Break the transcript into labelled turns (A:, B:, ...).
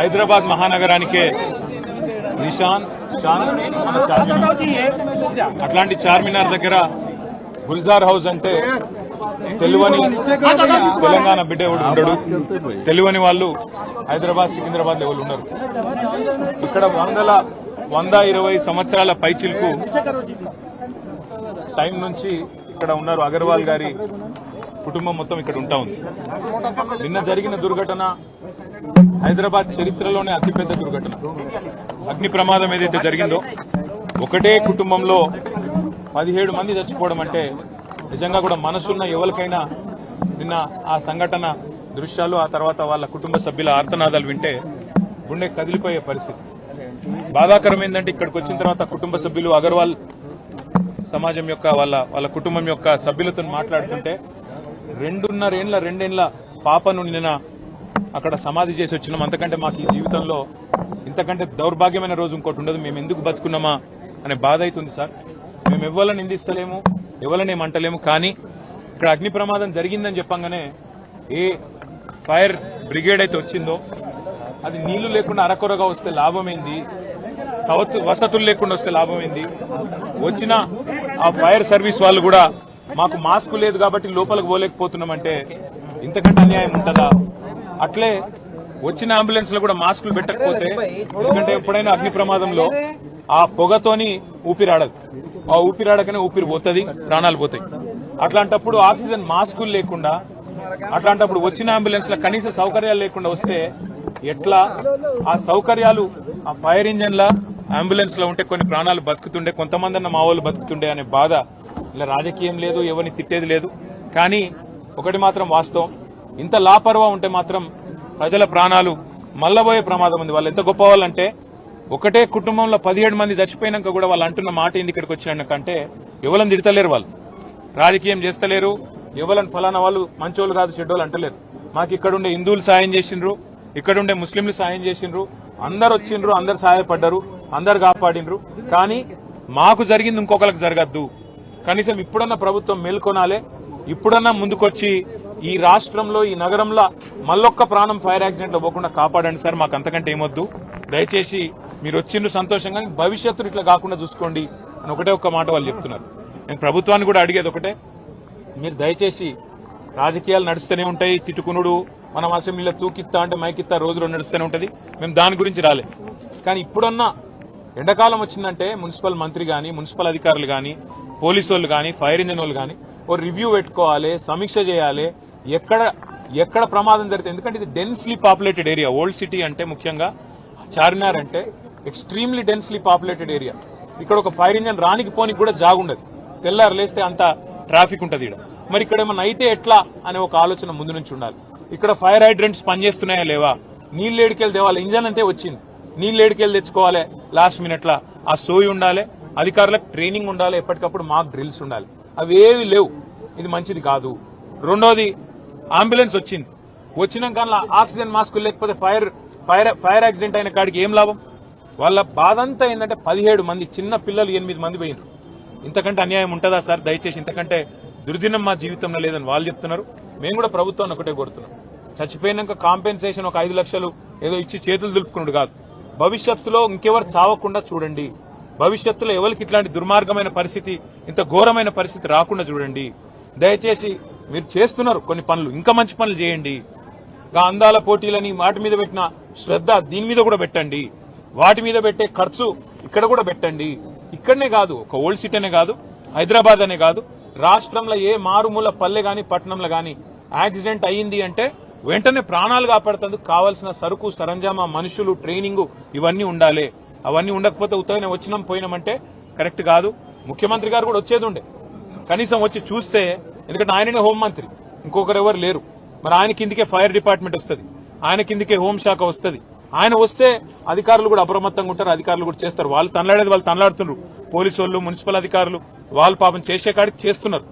A: హైదరాబాద్ మహానగరానికే. నిషాన్ చార్మినార్. అట్లాంటి చార్మినార్ దగ్గర గుల్జార్ హౌస్ అంటే తెలువని తెలంగాణ బిడ్డ ఎవడు ఉండడు. తెలువని వాళ్ళు హైదరాబాద్ సికింద్రాబాద్ లెవెల్ ఉన్నారు ఇక్కడ వందల వంద ఇరవై సంవత్సరాల పైచిల్కు టైం నుంచి ఇక్కడ ఉన్నారు అగర్వాల్ గారి కుటుంబం మొత్తం ఇక్కడ ఉంటా ఉంది. నిన్న జరిగిన దుర్ఘటన హైదరాబాద్ చరిత్రలోనే అతిపెద్ద దుర్ఘటన. అగ్ని ప్రమాదం ఏదైతే జరిగిందో ఒకటే కుటుంబంలో పదిహేడు మంది చచ్చిపోవడం అంటే నిజంగా కూడా మనసున్న ఎవరికైనా నిన్న ఆ సంఘటన దృశ్యాలు ఆ తర్వాత వాళ్ళ కుటుంబ సభ్యుల ఆర్తనాదాలు వింటే గుండె కదిలిపోయే పరిస్థితి. బాధాకరం ఏంటంటే ఇక్కడికి వచ్చిన తర్వాత కుటుంబ సభ్యులు అగర్వాల్ సమాజం యొక్క వాళ్ళ వాళ్ళ కుటుంబం యొక్క సభ్యులతో మాట్లాడుతుంటే రెండున్నరేండ్ల రెండేండ్ల పాపను నిన్న అక్కడ సమాధి చేసి వచ్చినాం. అంతకంటే మాకు ఈ జీవితంలో ఇంతకంటే దౌర్భాగ్యమైన రోజు ఇంకోటి ఉండదు. మేము ఎందుకు బతుకున్నామా అనే బాధ అవుతుంది సార్. మేము ఎవరిని నిందిస్తలేము ఎవరిని అంటలేము కానీ ఇక్కడ అగ్ని ప్రమాదం జరిగిందని చెప్పంగానే ఏ ఫైర్ బ్రిగేడ్ అయితే వచ్చిందో అది నీళ్ళు లేకుండా అరకొరగా వస్తే లాభమైంది? సవత్ వసతులు లేకుండా వస్తే లాభమైంది? వచ్చిన ఆ ఫైర్ సర్వీస్ వాళ్ళు కూడా మాకు మాస్క్ లేదు కాబట్టి లోపలికి పోలేకపోతున్నామంటే ఇంతకంటే అన్యాయం ఉంటుందా? అట్లే వచ్చిన అంబులెన్స్లో కూడా మాస్కులు పెట్టకపోతే ఎందుకంటే ఎప్పుడైనా అగ్ని ప్రమాదంలో ఆ పొగతోని ఊపిరాడదు. ఆ ఊపిరాడకనే ఊపిరి పోతుంది ప్రాణాలు పోతాయి. అట్లాంటప్పుడు ఆక్సిజన్ మాస్కులు లేకుండా అట్లాంటప్పుడు వచ్చిన అంబులెన్స్లో కనీస సౌకర్యాలు లేకుండా వస్తే ఎట్లా? ఆ సౌకర్యాలు ఆ ఫైర్ ఇంజన్ లా అంబులెన్స్లో ఉంటే కొన్ని ప్రాణాలు బతుకుతుండే కొంతమంది అన్న మా వాళ్ళు బతుకుతుండే అనే బాధ. ఇలా రాజకీయం లేదు ఎవరిని తిట్టేది లేదు. కానీ ఒకటి మాత్రం వాస్తవం ఇంత లాపర్వా ఉంటే మాత్రం ప్రజల ప్రాణాలు మల్లబోయే ప్రమాదం ఉంది. వాళ్ళు ఎంత గొప్ప వాళ్ళంటే ఒకటే కుటుంబంలో పదిహేడు మంది చచ్చిపోయినాక కూడా వాళ్ళు అంటున్న మాట ఏంది ఇక్కడికి వచ్చినాకంటే ఎవరిని తిడతలేరు వాళ్ళు. రాజకీయం చేస్తలేరు. ఎవరని ఫలానా వాళ్ళు మంచోళ్ళు కాదు చెడ్డోళ్ళు అంటలేరు. మాకు ఇక్కడుండే హిందువులు సాయం చేసిండ్రు. ఇక్కడుండే ముస్లింలు సాయం చేసిండ్రు. అందరు వచ్చిండ్రు అందరు సహాయపడ్డారు అందరు కాపాడిండ్రు. కానీ మాకు జరిగింది ఇంకొకరికి జరగద్దు. కనీసం ఇప్పుడన్నా ప్రభుత్వం మేల్కొనాలే ఇప్పుడన్నా ముందుకొచ్చి ఈ రాష్ట్రంలో ఈ నగరంలో మళ్ళొక్క ప్రాణం ఫైర్ యాక్సిడెంట్లో పోకుండా కాపాడండి సార్. మాకు అంతకంటే ఏమొద్దు. దయచేసి మీరు వచ్చిండ్రు సంతోషంగా భవిష్యత్తులో ఇట్లా కాకుండా చూసుకోండి అని ఒకటే ఒక్క మాట వాళ్ళు చెప్తున్నారు. నేను ప్రభుత్వాన్ని కూడా అడిగేది ఒకటే. మీరు దయచేసి రాజకీయాలు నడుస్తూనే ఉంటాయి. తిట్టుకునుడు మనం అసెంబ్లీలో తూకిత్తా అంటే మైకిత్తా రోజులో నడుస్తూనే ఉంటుంది. మేము దాని గురించి రాలే. కానీ ఇప్పుడన్నా ఎండాకాలం వచ్చిందంటే మున్సిపల్ మంత్రి కానీ మున్సిపల్ అధికారులు కానీ పోలీసు వాళ్ళు కానీ ఫైర్ ఇంజిన్ వాళ్ళు కానీ ఓ రివ్యూ పెట్టుకోవాలి సమీక్ష చేయాలి ఎక్కడ ఎక్కడ ప్రమాదం జరిగితే ఎందుకంటే ఇది densely populated area old city అంటే ముఖ్యంగా చార్మినార్ అంటే ఎక్స్ట్రీమ్లీ డెన్స్లీ పాపులేటెడ్ ఏరియా ఇక్కడ ఒక ఫైర్ ఇంజన్ రానికి పోనికి కూడా జాగుండదు. తెల్లారు లేస్తే అంత ట్రాఫిక్ ఉంటుంది ఇక్కడ మరి ఇక్కడ ఏమన్నా అయితే ఎట్లా అనే ఒక ఆలోచన ముందు నుంచి ఉండాలి. ఇక్కడ ఫైర్ హైడ్రెంట్స్ పనిచేస్తున్నాయా లేవా? నీళ్ళు ఏడికెళ్ళి తేవాలి ఇంజన్ అంటే వచ్చింది. నీళ్ళు ఏడికెళ్ళి తెచ్చుకోవాలి లాస్ట్ మినిట్లో ఆ సోయి ఉండాలి అధికారులకు ట్రైనింగ్ ఉండాలి ఎప్పటికప్పుడు మాకు డ్రిల్స్ ఉండాలి. అవి ఏవి లేవు. ఇది మంచిది కాదు. రెండోది అంబులెన్స్ వచ్చింది. వచ్చినాక ఆక్సిజన్ మాస్కులు లేకపోతే ఫైర్ ఫైర్ ఫైర్ యాక్సిడెంట్ అయిన కాడికి ఏం లాభం? వాళ్ళ బాధ అంతా ఏంటంటే పదిహేడు మంది చిన్న పిల్లలు ఎనిమిది మంది పోయినారు ఇంతకంటే అన్యాయం ఉంటుందా సార్? దయచేసి ఇంతకంటే దుర్దినం మా జీవితంలో లేదని వాళ్ళు చెప్తున్నారు. మేము కూడా ప్రభుత్వాన్ని ఒకటే కోరుతున్నాం. చచ్చిపోయినాక కాంపెన్సేషన్ ఒక ఐదు లక్షలు ఏదో ఇచ్చి చేతులు దులుపుకున్నాడు కాదు. భవిష్యత్తులో ఇంకెవరు చావకుండా చూడండి. భవిష్యత్తులో ఎవరికి ఇట్లాంటి దుర్మార్గమైన పరిస్థితి ఇంత ఘోరమైన పరిస్థితి రాకుండా చూడండి. దయచేసి మీరు చేస్తున్నారు కొన్ని పనులు. ఇంకా మంచి పనులు చేయండి. అందాల పోటీలని వాటి మీద పెట్టిన శ్రద్ధ దీని మీద కూడా పెట్టండి. వాటి మీద పెట్టే ఖర్చు ఇక్కడ కూడా పెట్టండి. ఇక్కడనే కాదు ఒక ఓల్డ్ సిటీనే కాదు హైదరాబాద్ అనే కాదు రాష్ట్రంలో ఏ మారుమూల పల్లె గాని పట్టణంలో గాని యాక్సిడెంట్ అయ్యింది అంటే వెంటనే ప్రాణాలు కాపాడుతందుకు కావాల్సిన సరుకు సరంజామా మనుషులు ట్రైనింగ్ ఇవన్నీ ఉండాలి. అవన్నీ ఉండకపోతే ఉత్తగానే వచ్చినాం పోయినామంటే కరెక్ట్ కాదు. ముఖ్యమంత్రి గారు కూడా వచ్చేది ఉండే. కనీసం వచ్చి చూస్తే ఎందుకంటే ఆయననే హోంమంత్రి ఇంకొకరు ఎవరు లేరు. మరి ఆయన కిందికే ఫైర్ డిపార్ట్మెంట్ వస్తుంది ఆయన కిందికే హోంశాఖ వస్తుంది. ఆయన వస్తే అధికారులు కూడా అప్రమత్తంగా ఉంటారు అధికారులు కూడా చేస్తారు. వాళ్ళు తనలాడేది వాళ్ళు తనలాడుతున్నారు పోలీసు వాళ్ళు మున్సిపల్ అధికారులు వాళ్ళు పాపం చేసే కాడికి చేస్తున్నారు.